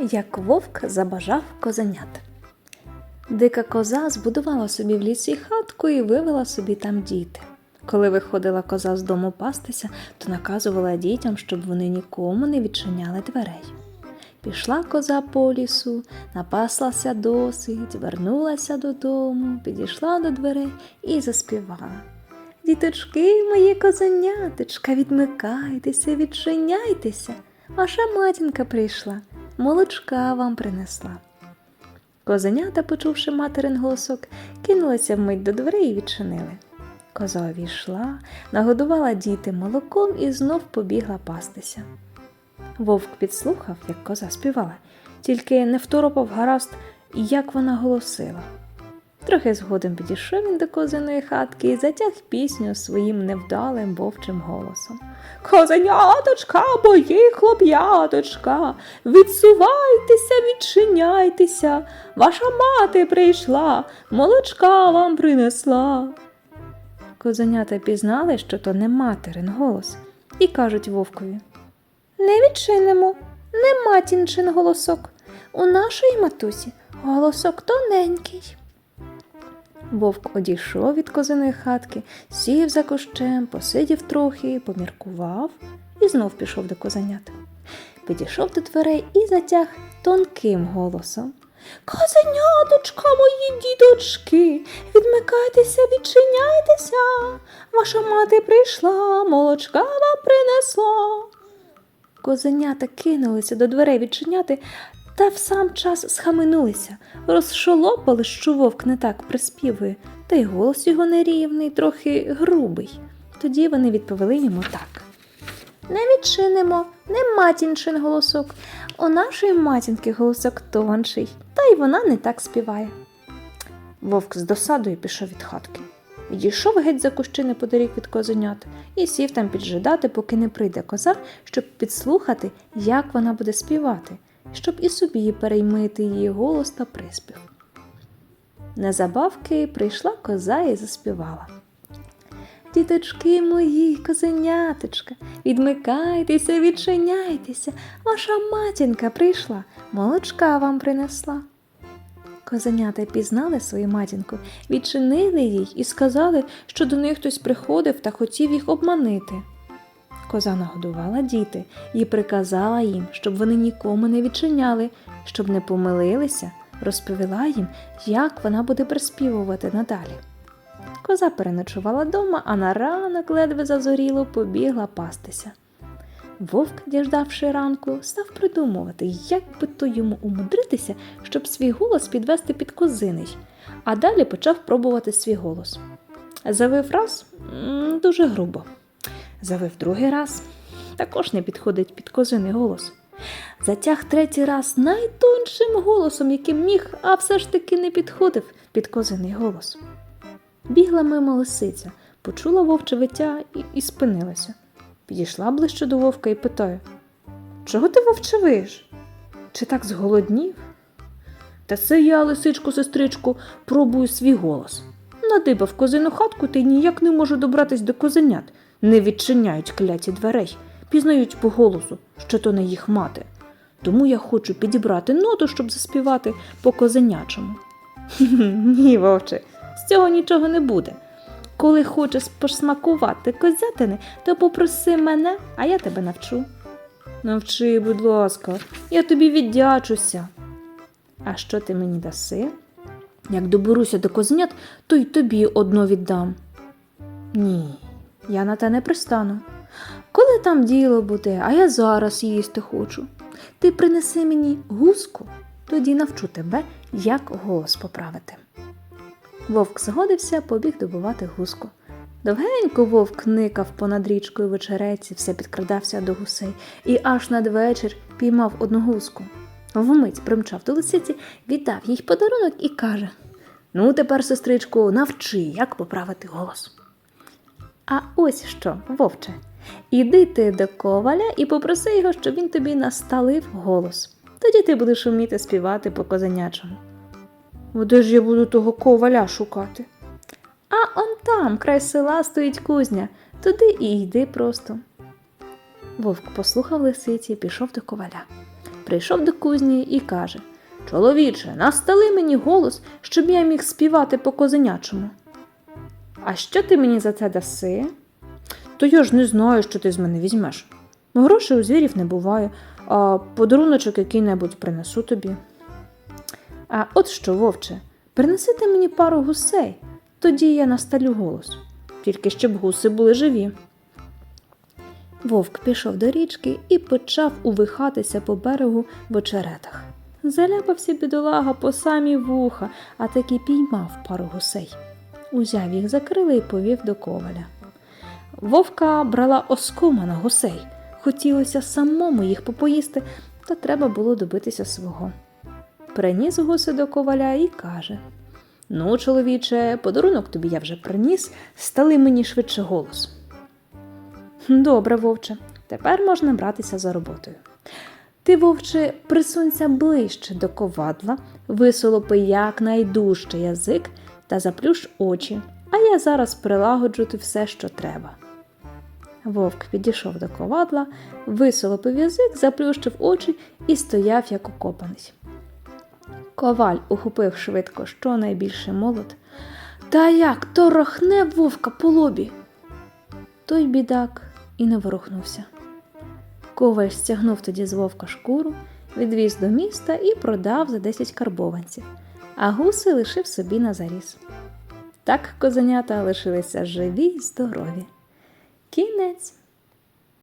Як вовк забажав козенят. Дика коза збудувала собі в лісі хатку і вивела собі там діти. Коли виходила коза з дому пастися, то наказувала дітям, щоб вони нікому не відчиняли дверей. Пішла коза по лісу, напаслася досить, вернулася додому, підійшла до дверей і заспівала. Діточки, мої козеняточка, відмикайтеся, відчиняйтеся. Ваша матінка прийшла, молочка вам принесла. Козенята, почувши материн голосок, кинулися вмить до дверей і відчинили. Коза увійшла, нагодувала діти молоком і знов побігла пастися. Вовк підслухав, як коза співала, тільки не второпав гаразд, як вона голосила. Трохи згодом підійшов він до козиної хатки і затяг пісню своїм невдалим вовчим голосом. Козеняточка, мої хлоп'яточка, відсувайтеся, відчиняйтеся, ваша мати прийшла, молочка вам принесла. Козенята пізнали, що то не материн голос, і кажуть вовкові Не відчинимо, не матінчин голосок. У нашої матусі голосок тоненький. Вовк одійшов від козиної хатки, сів за кущем, посидів трохи, поміркував і знов пішов до козенят. Підійшов до дверей і затяг тонким голосом. Козеняточка, мої діточки, відмикайтеся, відчиняйтеся. Ваша мати прийшла, молочка вам принесла. Козенята кинулися до дверей відчиняти, та в сам час схаменулися, розшолопали, що вовк не так приспівує, та й голос його нерівний, трохи грубий. Тоді вони відповіли йому так. Не відчинимо, не матінчин голосок. У нашої матінки голосок тонший, та й вона не так співає. Вовк з досадою пішов від хатки. Відійшов геть за кущі неподалік від козенят і сів там піджидати, поки не прийде коза, щоб підслухати, як вона буде співати, щоб і собі переймити її голос та приспів. Незабавки прийшла коза і заспівала. Діточки мої, козеняточка, відмикайтеся, відчиняйтеся, ваша матінка прийшла, молочка вам принесла. Козенята пізнали свою матінку, відчинили їй і сказали, що до них хтось приходив та хотів їх обманити. Коза нагодувала діти і приказала їм, щоб вони нікому не відчиняли, щоб не помилилися, розповіла їм, як вона буде приспівувати надалі. Коза переночувала дома, а на ранок ледве зазоріло побігла пастися. Вовк, діждавши ранку, став придумувати, як би то йому умудритися, щоб свій голос підвести під козиний, а далі почав пробувати свій голос. Завив раз дуже грубо. Завив другий раз також не підходить під козиний голос. Затяг третій раз найтоншим голосом, яким міг, а все ж таки не підходив під козиний голос. Бігла мимо лисиця, почула вовче виття і, і спинилася. Підійшла ближче до вовка і питає Чого ти вовчевиш? Чи так зголоднів? Та це я, лисичку, сестричку, пробую свій голос. Надибав козину хатку та й ніяк не можу добратись до козенят. Не відчиняють кляті дверей, пізнають по голосу, що то не їх мати. Тому я хочу підібрати ноту, щоб заспівати по козенячому. Ні, вовче, з цього нічого не буде. Коли хочеш посмакувати козятини, то попроси мене, а я тебе навчу. Навчи, будь ласка, я тобі віддячуся. А що ти мені даси? Як доберуся до козенят, то й тобі одно віддам. Ні, я на те не пристану. Коли там діло буде, а я зараз їсти хочу. Ти принеси мені гуску, тоді навчу тебе, як голос поправити. Вовк згодився, побіг добувати гуску. Довгенько вовк никав понад річкою вечереці, все підкрадався до гусей і аж надвечір піймав одну гуску. Вмить примчав до лисиці, віддав їй подарунок і каже: Ну, тепер, сестричку, навчи, як поправити голос. А ось що, вовче, іди ти до коваля і попроси його, щоб він тобі насталив голос. Тоді ти будеш вміти співати по козенячому. Де ж я буду того коваля шукати? А он там, край села, стоїть кузня, туди і йди просто. Вовк послухав лисиці і пішов до коваля. прийшов до кузні і каже Чоловіче, настали мені голос, щоб я міг співати по козенячому. А що ти мені за це даси? То я ж не знаю, що ти з мене візьмеш. Грошей у звірів не буває, а подаруночок який-небудь принесу тобі. А от що, вовче, принесите мені пару гусей, тоді я настелю голос, тільки щоб гуси були живі. Вовк пішов до річки і почав увихатися по берегу в очеретах. Заляпався бідолага по самі вуха, а таки піймав пару гусей. Узяв їх за крила і повів до коваля. Вовка брала оскома на гусей. Хотілося самому їх попоїсти, та треба було добитися свого. Приніс гуси до коваля і каже: Ну, чоловіче, подарунок тобі я вже приніс, стали мені швидше голос. Добре, вовче, тепер можна братися за роботою. Ти, вовче, присунься ближче до ковадла, висолопи якнайдужче язик та заплющ очі, а я зараз прилагоджу все, що треба. Вовк підійшов до ковадла, висолопив язик, заплющив очі і стояв як укопаний. Коваль ухопив швидко щонайбільше молот. Та як то рахне вовка по лобі. Той бідак і не ворухнувся. Коваль стягнув тоді з вовка шкуру, відвіз до міста і продав за 10 карбованців, а гуси лишив собі на заріз. Так козенята лишилися живі й здорові. Кінець.